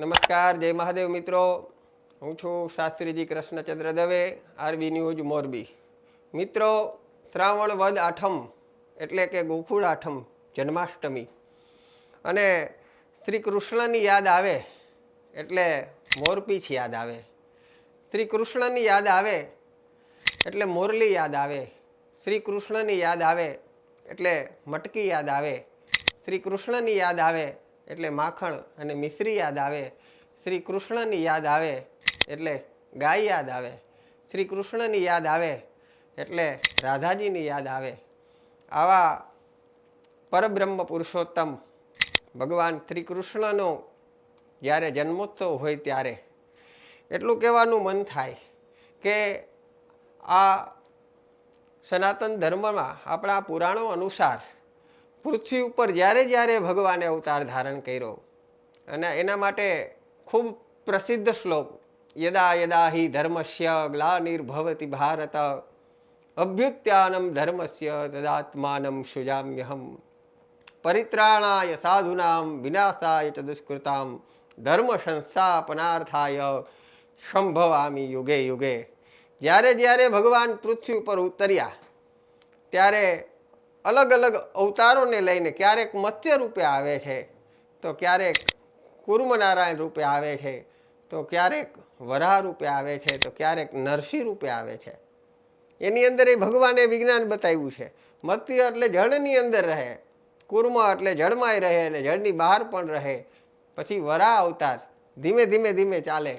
નમસ્કાર, જય મહાદેવ મિત્રો. હું છું શાસ્ત્રીજી કૃષ્ણચંદ્ર દવે, આરબી ન્યૂઝ, મોરબી. મિત્રો, શ્રાવણ વદ આઠમ, એટલે કે ગોકુળ આઠમ, જન્માષ્ટમી. અને શ્રી કૃષ્ણની યાદ આવે, એટલે મોરપીછ યાદ આવે. શ્રી કૃષ્ણની યાદ આવે, એટલે મોરલી યાદ આવે. શ્રી કૃષ્ણની યાદ આવે, એટલે મટકી યાદ આવે. શ્રી કૃષ્ણની યાદ આવે એટલે માખણ અને મિશ્રી યાદ આવે, શ્રી કૃષ્ણની યાદ આવે, એટલે ગાય યાદ આવે, શ્રી કૃષ્ણની યાદ આવે, એટલે રાધાજીની યાદ આવે. આવા પરબ્રહ્મ પુરુષોત્તમ ભગવાન શ્રી કૃષ્ણનો જ્યારે જન્મોત્સવ હોય ત્યારે, એટલું કહેવાનું મન થાય કે આ સનાતન ધર્મમાં આપણા પુરાણો અનુસાર પૃથ્વી ઉપર જ્યારે જ્યારે ભગવાને અવતાર ધારણ કર્યો અને એના માટે ખૂબ પ્રસિદ્ધ શ્લોક, યદા યદા હિ ધર્મસ્ય ગ્લાનિર્ભવતિ ભારત અભ્યુત્યાનમ ધર્મસ્ય તદાત્માનમ સુજામ્યહમ પરિત્રાણાય સાધુનામ વિનાશાય ચ દુષ્કૃતામ ધર્મ સંસ્થાપનાર્થાય સંભવામી યુગે યુગે. જ્યારે જ્યારે ભગવાન પૃથ્વી ઉપર ઉતર્યા, ત્યારે અલગ અલગ અવતારોને લઈને ક્યારેક મત્સ્ય રૂપે આવે છે, તો ક્યારેક કુર્મનારાયણ રૂપે આવે છે, તો ક્યારેક વરાહ રૂપે આવે છે, તો ક્યારેક નરસિંહ રૂપે આવે છે. એની અંદર એ ભગવાને વિજ્ઞાન બતાવ્યું છે. મત્સ્ય એટલે જળની અંદર રહે, કુર્મ એટલે જળમાંય રહે અને જળની બહાર પણ રહે. પછી વરાહ અવતાર ધીમે ધીમે ધીમે ચાલે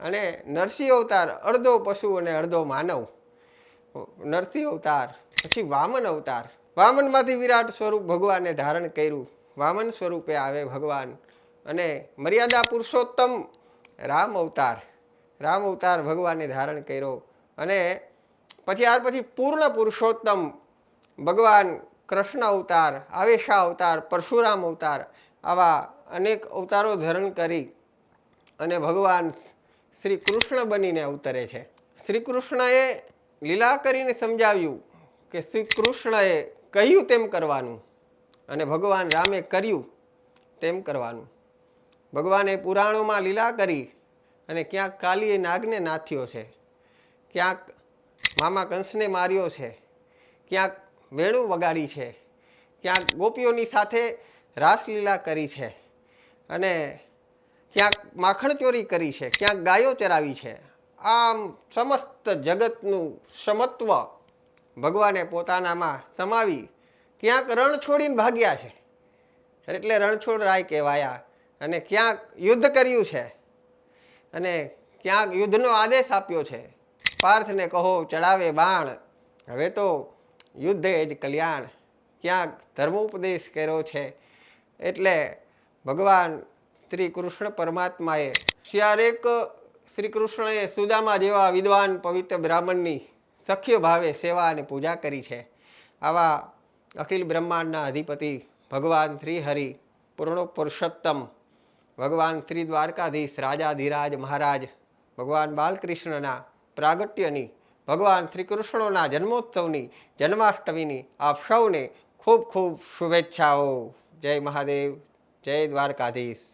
અને નરસિંહ અવતાર અડધો પશુ અને અડધો માનવ. નરસિંહ અવતાર, પછી વામન અવતાર વામનમાંથી વિરાટ સ્વરૂપ ભગવાને ધારણ કર્યું. વામન સ્વરૂપે આવે ભગવાન અને મર્યાદા પુરુષોત્તમ રામ અવતાર. રામ અવતાર ભગવાને ધારણ કર્યો અને પછી ત્યાર પછી પૂર્ણ પુરુષોત્તમ ભગવાન કૃષ્ણ અવતાર, આવેશા અવતાર, પરશુરામ અવતાર આવા અનેક અવતારો ધારણ કરી અને ભગવાન શ્રી કૃષ્ણ બનીને અવતરે છે. શ્રી કૃષ્ણએ લીલા કરીને સમજાવ્યું કે શ્રી કૃષ્ણએ કહ્યું તેમ કરવાનું અને ભગવાન રામે કર્યું તેમ કરવાનું. ભગવાને પુરાણોમાં લીલા કરી અને ક્યાંક કાલીએ નાગને નાથ્યો છે, ક્યાંક મામા કંસને માર્યો છે, ક્યાંક વેણું વગાડી છે, ક્યાંક ગોપીઓની સાથે રાસલીલા કરી છે અને ક્યાંક માખણ ચોરી કરી છે, ક્યાંક ગાયો ચરાવી છે. આમ સમસ્ત જગતનું સમત્વ ભગવાને પોતાનામાં સમાવી ક્યાંક રણ છોડીને ભાગ્યા છે. એટલે રણછોડ રાય કહેવાયા અને ક્યાંક યુદ્ધ કર્યું છે અને ક્યાંક યુદ્ધનો આદેશ આપ્યો છે. પાર્થને કહો, ચડાવે બાણ. હવે તો યુદ્ધ એ જ કલ્યાણ. ક્યાંક ધર્મોપદેશ કર્યો છે. એટલે ભગવાન શ્રી કૃષ્ણ પરમાત્માએ ક્યારેક શ્રી કૃષ્ણએ સુદામા જેવા વિદ્વાન પવિત્ર બ્રાહ્મણની સખ્ય ભાવે સેવા અને પૂજા કરી છે. આવા અખિલ બ્રહ્માંડના અધિપતિ ભગવાન શ્રી હરિ પૂર્ણો પુરુષોત્તમ ભગવાન શ્રી દ્વારકાધીશ રાજાધિરાજ મહારાજ, ભગવાન બાલકૃષ્ણના પ્રાગટ્યની, ભગવાન શ્રી કૃષ્ણના જન્મોત્સવની, જન્માષ્ટમીની આપ સૌને ખૂબ ખૂબ શુભેચ્છાઓ. જય મહાદેવ, જય દ્વારકાધીશ.